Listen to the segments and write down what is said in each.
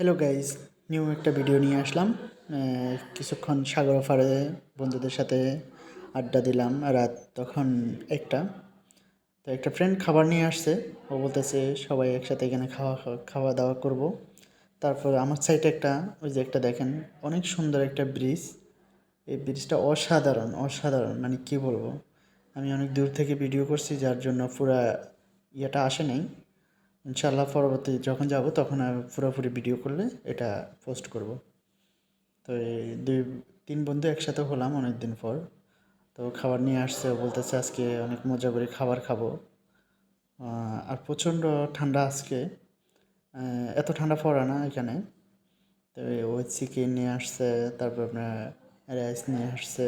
Hello guys new একটা video নিয়ে আসলাম। কিছুক্ষণ সাগর পাড়ে বন্ধুদের সাথে আড্ডা দিলাম রাত তখন একটা। তো একটা ফ্রেন্ড খাবার নিয়ে আসছে। ও বলতেছে, সবাই একসাথে এখানে খাওয়া- খাওয়া দাওয়া করব। তারপর আমার সাইডে একটা, ওই যে একটা দেখেন, অনেক সুন্দর একটা ব্রিজ এই ব্রিজটা অসাধারণ অসাধারণ। মানে কি বলব? আমি অনেক দূর থেকে ভিডিও করছি, যার জন্য পুরা ইয়েটা আসে নাই। ইনশাল্লাহ পরবর্তী যখন যাব তখন আর পুরোপুরি ভিডিও করলে এটা পোস্ট করব। তো এই দুই, তিন বন্ধু একসাথে হলাম অনেক দিন পর। তো খাবার নিয়ে আসছে বলতেছে আজকে অনেক মজা করে খাবার খাব। আর প্রচণ্ড ঠান্ডা আজকে। এত ঠান্ডা পড়ে না এখানে। তো ওই চিকেন নিয়ে আসছে, তারপর আপনার রাইস নিয়ে আসছে।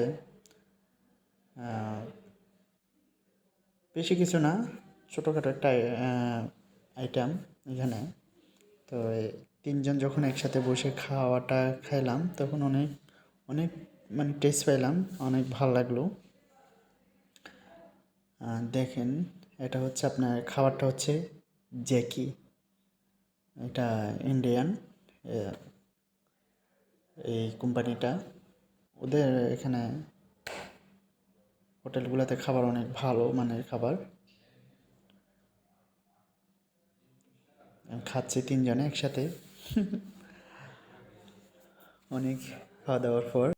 বেশি কিছু না, ছোটোখাটো একটা আইটেম এখানে। তো তিনজন যখন একসাথে বসে খাওয়াটা খাইলাম তখন অনেক অনেক মানে টেস্ট পাইলাম, অনেক ভালো লাগল। দেখেন, এটা হচ্ছে আপনার খাবারটা হচ্ছে জ্যাকি। এটা ইন্ডিয়ান এই কোম্পানিটা। ওদের এখানে হোটেলগুলোতে খাবার অনেক ভালো মানের খাবার। খাচ্ছি তিনজনে একসাথে। অনেক খাওয়া দাওয়ার পর।